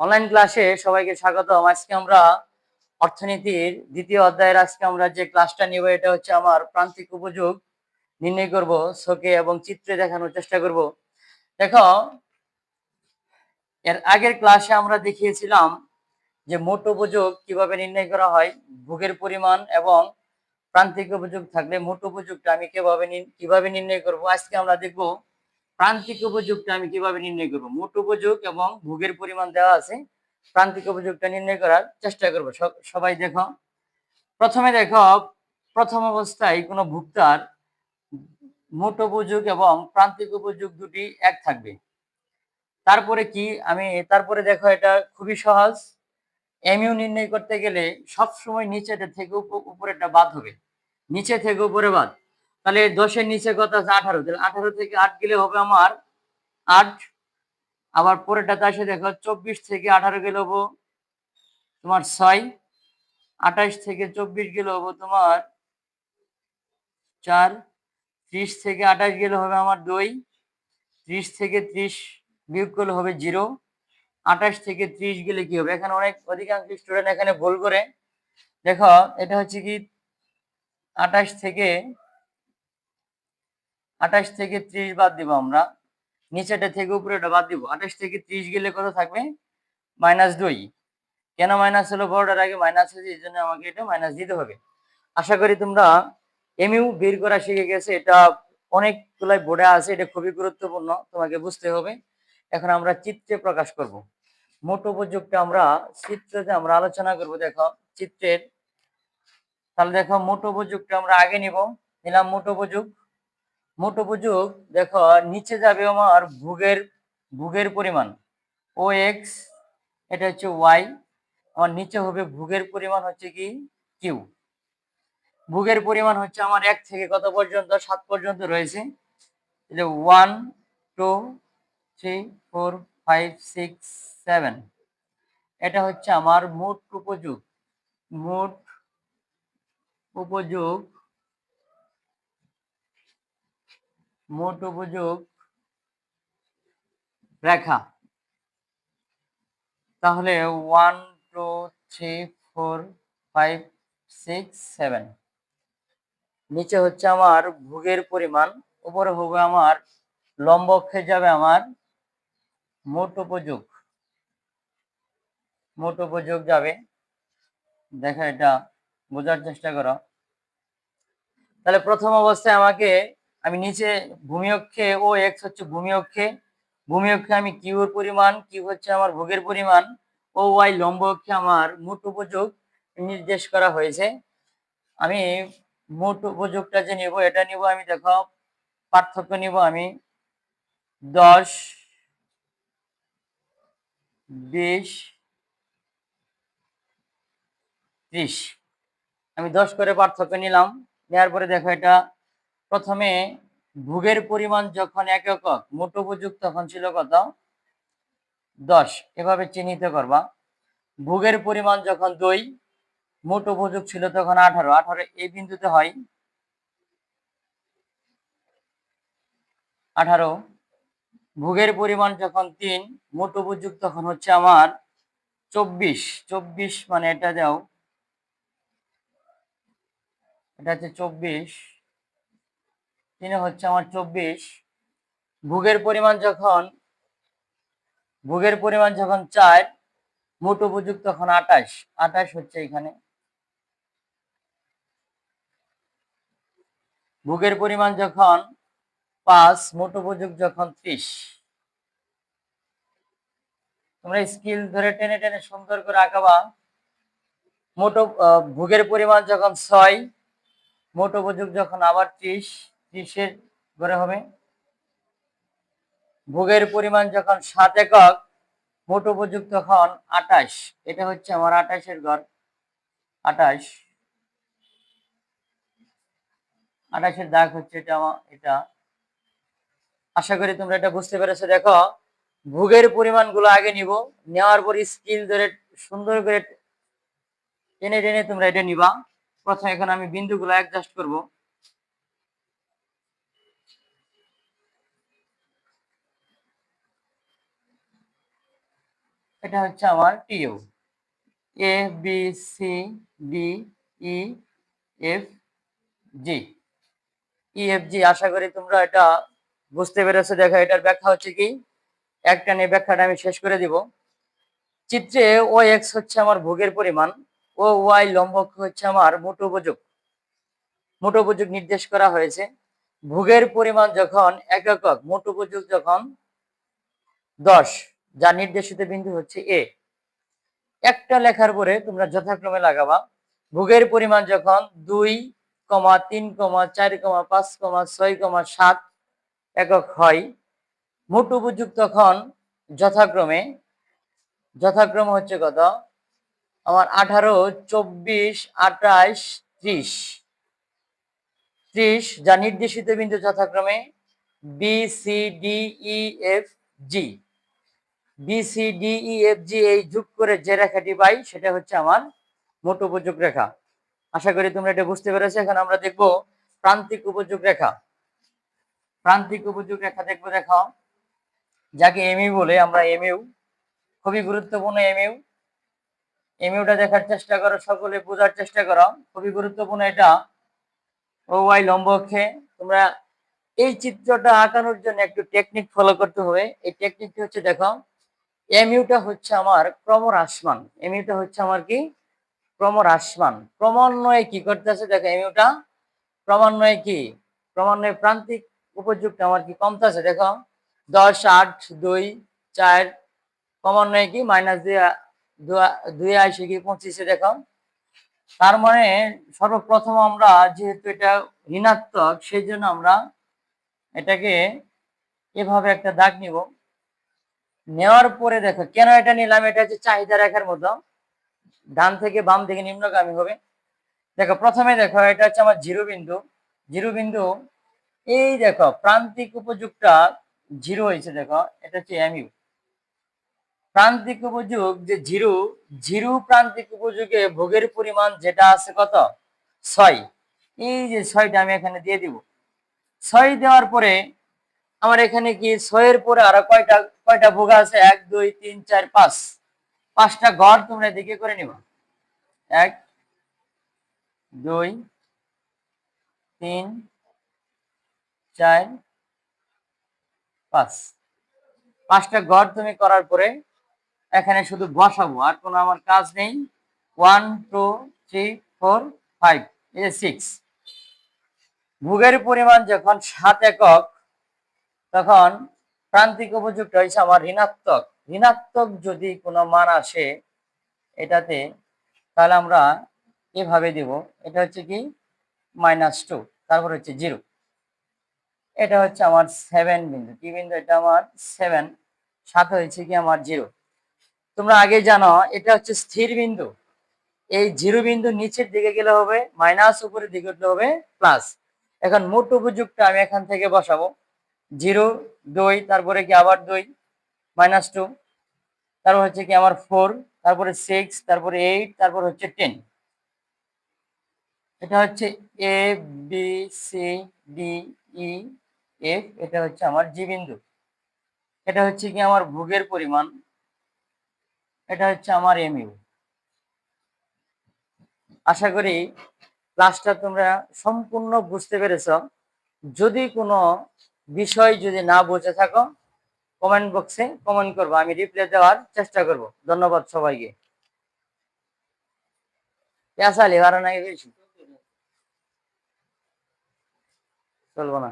Online ক্লাসে সবাইকে স্বাগতম। আজকে আমরা অর্থনীতির দ্বিতীয় অধ্যায়ের আজকে আমরা যে ক্লাসটা নিব, এটা হচ্ছে আমার প্রান্তিক উপযোগ। নির্ণয় করব শোকে এবং চিত্রে দেখানোর চেষ্টা করব। দেখো, এর আগের ক্লাসে আমরা দেখিয়েছিলাম যে মোট উপযোগ কীভাবে নির্ণয় করা হয়, ভোগের পরিমাণ এবং প্রান্তিক উপযোগ থাকলে মোট উপযোগটা আমি কীভাবে কীভাবে নির্ণয় করব। আজকে আমরা দেখব প্রান্তিক উপযোগটা আমি কীভাবে নির্ণয় করব? মোট উপযোগ এবং ভোগের পরিমাণ দেওয়া আছে, প্রান্তিক উপযোগটা নির্ণয় করার চেষ্টা করব। সব- সবাই দেখো। প্রথমে দেখো, প্রথম অবস্থায় কোনো ভোক্তার মোট উপযোগ এবং প্রান্তিক উপযোগ দুটি এক থাকবে। তারপরে কি? আমি তারপরে দেখো, এটা খুবই সহজ। এমইউ নির্ণয় করতে গেলে সব সময় নিচেটা থেকে উপ- উপরেরটা বাদ হবে। নিচে থেকে উপরে বাদ। তাহলে দশের নিচে কত আছে? আঠারো। তাহলে আঠারো থেকে আট গেলে হবে আমার আট। আবার পরেরটাতে আসে দেখো, চব্বিশ থেকে আঠারো গেলে হব তোমার ছয়। আঠাশ থেকে চব্বিশ গেলে হব তোমার চার। ত্রিশ থেকে আঠাশ গেলে হবে আমার দুই। ত্রিশ থেকে ত্রিশ বিয়োগ করলে হবে জিরো। আঠাশ থেকে ত্রিশ গেলে কি হবে? এখানে অনেক অধিকাংশ স্টুডেন্ট এখানে ভুল করে। দেখো, এটা হচ্ছে কি? আঠাশ থেকে আঠাশ থেকে ত্রিশ বাদ দিব আমরা। নিচেটা থেকে উপরেটা বাদ দিব। আঠাশ থেকে ত্রিশ গেলে কত থাকবে? মাইনাস দুই। কেন মাইনাস হলো? বড়টার আগে মাইনাস আছে এই জন্য আমাকে এটা মাইনাস দিতে হবে। আশা করি তোমরা এমইউ বের করা শিখে গেছে। এটা অনেকগুলাই বোর্ডে আছে, এটা খুবই গুরুত্বপূর্ণ, তোমাকে বুঝতে হবে। এখন আমরা চিত্রে প্রকাশ করব। মোট উপযোগটা আমরা চিত্রতে আমরা আলোচনা করব। দেখো, চিত্রের, তাহলে দেখো, মোট উপযোগটা আমরা আগে নিব। নিলাম মোট উপযোগ মোট উপযোগ, দেখো, নিচে যাবে আমার ভোগের ভোগের পরিমাণ। ও এক্স এটা হচ্ছে ওয়াই আমার নিচে হবে ভোগের পরিমাণ হচ্ছে কি? কিউ ভোগের পরিমাণ হচ্ছে আমার এক থেকে কত পর্যন্ত? সাত পর্যন্ত রয়েছে। এটা one two three four five six seven এটা হচ্ছে আমার মোট উপযোগ। মোট উপযোগ মোট উপযোগ রেখা। তাহলে one two three four five six seven নিচে হচ্ছে আমার ভোগের পরিমাণ, উপরে হবে আমার লম্ব অক্ষে যাবে আমার মোট উপযোগ। মোট উপযোগ যাবে, দেখা এটা বোঝার চেষ্টা করো। তাহলে প্রথম অবস্থায় আমাকে আমি নিচে ভূমি অক্ষে, ও এক্স হচ্ছে ভূমি অক্ষে। ভূমি অক্ষে আমি কিউর পরিমাণ কিউ হচ্ছে আমার ভোগের পরিমাণ, ও ওয়াই লম্ব অক্ষে আমার মোট উপযোগ নির্দেশ করা হয়েছে। আমি মোট উপযোগটা যে নিব, এটা নিব আমি দেখো, পার্থক্য নিব আমি দশ, বিশ, ত্রিশ। আমি দশ করে পার্থক্য নিলাম নেওয়ার পরে দেখো এটা প্রথমে ভোগের পরিমাণ যখন এক একক, মোট উপযোগ তখন ছিল কত? দশ। এভাবে চিহ্নিত করবা। ভোগের পরিমাণ যখন দুই, মোট উপযোগ ছিল তখন আঠারো। আঠারো এই বিন্দুতে হয়। আঠারো। ভোগের পরিমাণ যখন তিন, মোট উপযোগ তখন হচ্ছে আমার চব্বিশ। চব্বিশ মানে এটা দাও। এটা হচ্ছে চব্বিশ। তিনে হচ্ছে আমার চব্বিশ। ভোগের পরিমাণ যখন, ভোগের পরিমাণ যখন চার মোট উপযোগ তখন আঠাশ। আঠাশ হচ্ছে এখানে। ভোগের পরিমাণ যখন পাঁচ, মোট উপযোগ যখন ত্রিশ। তোমরা স্কিল ধরে টেনে টেনে সুন্দর করে আঁকাবা। মোট ভোগের পরিমাণ যখন ছয়, মোট উপযোগ যখন আবার ত্রিশ। ত্রিশের ঘরে হবে। ভোগের পরিমাণ যখন সাত একক, মোট উপযোগ তখন আটাশ এটা হচ্ছে আমার আটাশের ঘর আটাশ আটাশের দাগ হচ্ছে এটা এটা। আশা করি তোমরা এটা বুঝতে পেরেছ। দেখো, ভোগের পরিমাণগুলো আগে নিব। নেওয়ার পর স্কিল ধরে সুন্দর করে টেনে টেনে তোমরা এটা নিবা। প্রথমে এখন আমি বিন্দুগুলো অ্যাডজাস্ট করব। এটা হচ্ছে আমার TU A B C D E F G E F G আশা করি তোমরা এটা বুঝতে পেরেছ। দেখো, এটার ব্যাখ্যা হচ্ছে কি? একটা নিয়ে ব্যাখ্যাটা আমি শেষ করে দিব। চিত্রে ও এক্স হচ্ছে আমার ভোগের পরিমাণ ও ওয়াই লম্বক হচ্ছে আমার মোট উপযোগ। মোট উপযোগ নির্দেশ করা হয়েছে। ভোগের পরিমাণ যখন এক একক, মোট উপযোগ যখন দশ যা নির্দেশিত বিন্দু হচ্ছে এ একটা লেখার পরে তোমরা যথাক্রমে লাগাবা। ভোগের পরিমাণ যখন দুই কমা তিন কমা চার কমা পাঁচ কমা ছয় কমা সাত একক হয়, মোট উপযুক্ত তখন যথাক্রমে, যথাক্রম হচ্ছে কত? আমার আঠারো, চব্বিশ আঠাশ ত্রিশ। ত্রিশ যা নির্দেশিত বিন্দু যথাক্রমে B C D E F G B D E F G এই যোগ করে যে রেখাটি পাই, সেটা হচ্ছে আমার মোট উপযোগ রেখা। আশা করি তোমরা এটা বুঝতে পেরেছ। এখন আমরা দেখব প্রান্তিক উপযোগ রেখা। প্রান্তিক উপযোগ রেখা দেখব, দেখো। যাকে এমইউ বলে, আমরা এমইউ খুবই গুরুত্বপূর্ণ এমইউ এমইউটা দেখার চেষ্টা করো, সকলে বোঝার চেষ্টা করো। খুবই গুরুত্বপূর্ণ এটা। ও ওয়াই লম্ব অক্ষে তোমরা এই চিত্রটা আঁকানোর জন্য একটু টেকনিক ফলো করতে হবে। এই টেকনিকটি হচ্ছে, দেখো এমইউটা হচ্ছে আমার ক্রমহ্রাসমান। এমইউটা হচ্ছে আমার কি? ক্রমহ্রাসমান। ক্রমান্বয়ে কি করতেছে দেখো, এমইউটা ক্রমান্বয়ে কি? ক্রমান্বয়ে প্রান্তিক উপযুক্ত আমার কি কমতেছে? দেখো, দশ, আট, দুই, চার, ক্রমান্বয়ে কি? মাইনাস দুই দুই আইসে কি? পঁচিশে, দেখো। তার মানে সর্বপ্রথম আমরা যেহেতু এটা ঋণাত্মক, সেই জন্য আমরা এটাকে এভাবে একটা দাগ নিব। নেওয়ার পরে দেখো, কেন এটা নিলাম? এটা হচ্ছে চাহিদা রেখার মতো ডান থেকে বাম থেকে নিম্নগামী হবে। দেখো, প্রথমে দেখো, এটা হচ্ছে আমার জিরো বিন্দু জিরো বিন্দু এই দেখো, প্রান্তিক উপযুগটা জিরো হয়েছে, দেখো, এটা হচ্ছে এমইউ প্রান্তিক উপযোগ যে জিরো জিরো প্রান্তিক উপযোগে ভোগের পরিমাণ যেটা আছে কত? ছয়। এই যে ছয়টা আমি এখানে দিয়ে দিব। ছয় দেওয়ার পরে আমার এখানে কি ছয়ের পরে আরও কয়টা কয়টা ভোগ আছে? এক, দুই, তিন, চার, পাঁচ। পাঁচটা ঘর তোমরা এদিকে করে নিবা। এক, দুই, তিন, চার, পাঁচ। পাঁচটা ঘর তুমি করার পরে এখানে শুধু বসাবো, আর কোনো আমার কাজ নেই। One two three four five এই সিক্স ভোগের পরিমাণ যখন সাত একক তখন প্রান্তিক উপযুক্ত হয়েছে আমার ঋণাত্মক ঋণাত্মক যদি কোনো মান আসে এটাতে, তাহলে আমরা এভাবে দিব। এটা হচ্ছে কি? মাইনাস টু তারপর হচ্ছে জিরো এটা হচ্ছে আমার সেভেন বিন্দু। কি বিন্দু? এটা আমার সেভেন সাথে হয়েছে কি আমার জিরো তোমরা আগে জানো, এটা হচ্ছে স্থির বিন্দু। এই জিরো বিন্দু নিচের দিকে গেলে হবে মাইনাস উপরের দিকে হবে প্লাস এখন মোট উপযুক্ত আমি এখান থেকে বসাবো। জিরো, দুই, তারপরে কি আবার দুই? Minus two. তারপর হচ্ছে কি আমার ফোর, তারপরে সিক্স, তারপরে এইট, তারপর হচ্ছে টেন। এটা হচ্ছে A, B, C, D, E, F. এটা হচ্ছে আমার জি বিন্দু এটা হচ্ছে কি আমার ভোগের পরিমাণ। এটা হচ্ছে আমার এমইউ আশা করি ক্লাসটা তোমরা সম্পূর্ণ বুঝতে পেরেছ। যদি কোনো বিষয় যদি না বুঝে থাকো কমেন্ট বক্সে কমেন্ট করব। আমি রিপ্লাই দেওয়ার চেষ্টা করব। ধন্যবাদ সবাইকে। চলবো না।